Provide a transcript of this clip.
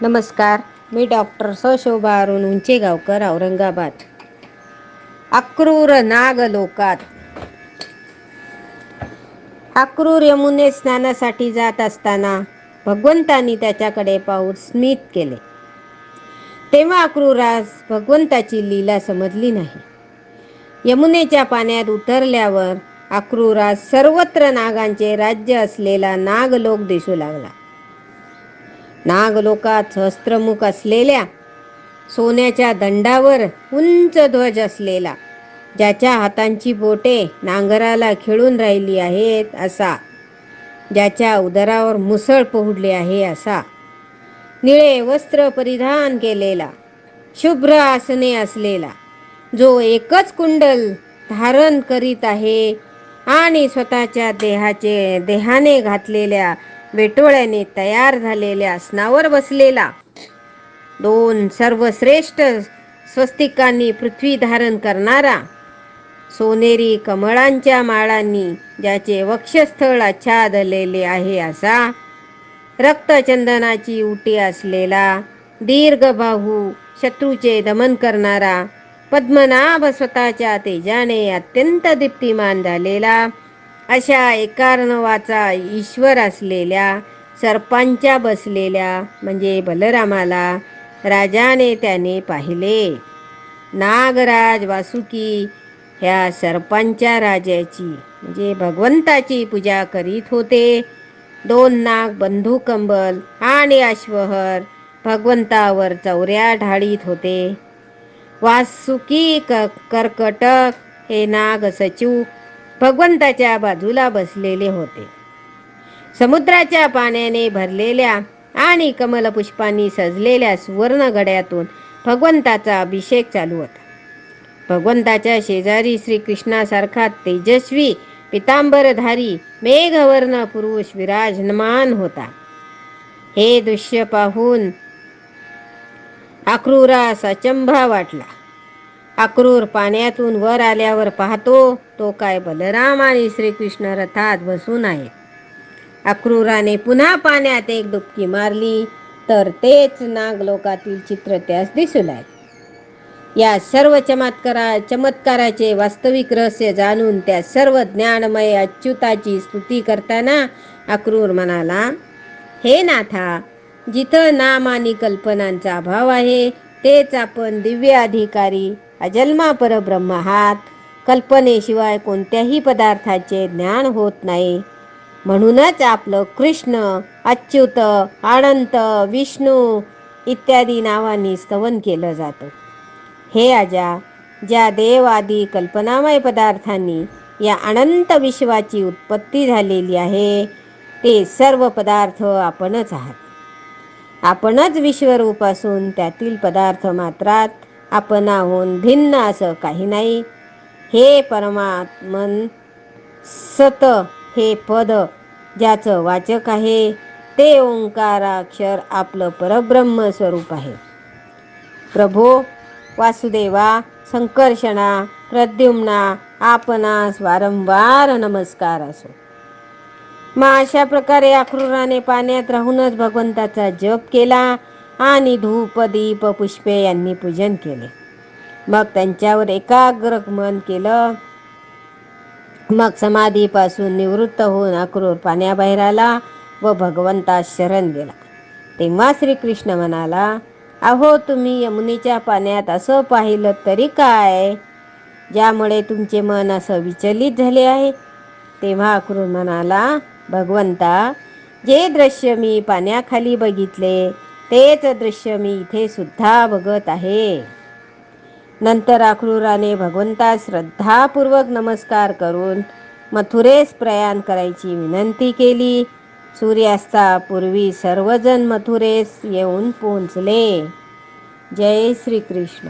नमस्कार मी डॉक्टर सशोभा अरुण उंचेगावकर औरंगाबाद. अक्रूर नागलोकात. अक्रूर यमुने स्नानासाठी जात असताना भगवंतानी त्याच्याकडे पाहून स्मित केले. तेव्हा अक्रूरास भगवंताची लीला समजली नाही. यमुनेच्या पाण्यात उतरल्यावर अक्रूरास सर्वत्र नागांचे राज्य असलेला नागलोक दिसू लागला. नागलोकात सहस्त्रमुख असलेल्या सोन्याच्या दंडावर उंच ध्वज असलेला ज्याच्या हातांची बोटे नांगराला खिळून राहिली आहेत असा ज्याच्या उदरावर मुसळ पोहडले आहे असा. निळे वस्त्र परिधान केलेला शुभ्र आसने असलेला जो एकच कुंडल धारण करीत आहे आणि स्वतःच्या देहाचे देहाने घातलेल्या वेटोळ्याने तयार झालेल्या आसनावर बसलेला. दोन सर्वश्रेष्ठ स्वस्तिकांनी पृथ्वी धारण करणारा. सोनेरी कमळांच्या माळांनी ज्याचे वक्षस्थळ आच्छादलेले आहे असा रक्तचंदनाची उटी असलेला दीर्घ बाहू शत्रूचे दमन करणारा पद्मनाभ स्वतःच्या तेजाने अत्यंत दीप्तिमान झालेला अशा एकार्णवाचा ईश्वर असलेल्या सर्पांच्या बसलेल्या म्हणजे बलरामाला राजाने त्याने पाहिले. नागराज वासुकी ह्या सर्पांच्या राजाची म्हणजे भगवंताची पूजा करीत होते. दोन नाग बंधुकंबल आणि अश्वहर भगवंतावर चौऱ्या ढाळीत होते. वासुकी क कर्कटक हे नाग सचिव भगवंताच्या बाजूला बसलेले होते. समुद्राच्या पाण्याने भरलेल्या आणि कमलपुष्पांनी सजलेल्या सुवर्ण गड्यातून भगवंताचा अभिषेक चालू होता. भगवंताच्या शेजारी श्रीकृष्णासारखा तेजस्वी पितांबरधारी मेघवर्ण पुरुष विराजमान होता. हे दृश्य पाहून अक्रूरास अचंभा वाटला. अक्रूर पाण्यातून वर आल्यावर पाहतो तो काय बलराम आणि श्रीकृष्ण रथात बसून आहे. अक्रूराने पुन्हा पाण्यात एक डुबकी मारली तर तेच नागलोकातील चित्र त्यास दिसू लागले या सर्व चमत्कारा चमत्काराचे वास्तविक रहस्य जाणून त्या सर्व ज्ञानमय अच्युताची स्तुती करताना अक्रूर म्हणाला हे नाथा जिथं नाम आणि कल्पनांचा अभाव आहे तेच आपण दिव्य अधिकारी अजन्मा परब्रह्म आहात कल्पनेशिवाय कोणत्याही पदार्थाचे ज्ञान होत नाही. म्हणूनच आपलं कृष्ण अच्युत अनंत विष्णू इत्यादी नावांनी स्तवन केलं जातं. हे आजा ज्या देव आदी कल्पनामय पदार्थांनी या अनंत विश्वाची उत्पत्ती झालेली आहे ते सर्व पदार्थ आपणच आहात. आपणच विश्वरूप असून त्यातील पदार्थ मात्रात आपणाहून भिन्न असं काही नाही. हे परमात्मन सत हे पद ज्याचं वाचक आहे ते ओंकाराक्षर आपलं परब्रह्म स्वरूप आहे. प्रभो वासुदेवा संकर्षणा प्रद्युम्ना आपणास वारंवार नमस्कार असो. मग अशा प्रकारे अक्रूराने पाण्यात राहूनच भगवंताचा जप केला. आणि धूप दीप पुष्पे यांनी पूजन केले. मग त्यांच्यावर एकाग्र मन केलं. मग समाधीपासून निवृत्त होऊन अक्रूर पाण्याबाहेर आला व भगवंता शरण गेला तेव्हा श्रीकृष्ण म्हणाला अहो तुम्ही यमुनेच्या पाण्यात असं पाहिलं तरी काय? ज्यामुळे तुमचे मन असं विचलित झाले आहे. तेव्हा अक्रूर म्हणाला भगवंता जे दृश्य मी पाण्याखाली बघितले तेच दृश्य मी इथे सुद्धा बघत आहे. नंतर अक्रूराने भगवंतास श्रद्धापूर्वक नमस्कार करून मथुरेस प्रयाण करायची विनंती केली. सूर्यास्तापूर्वी सर्वजण मथुरेस येऊन पोहोचले. जय श्रीकृष्ण.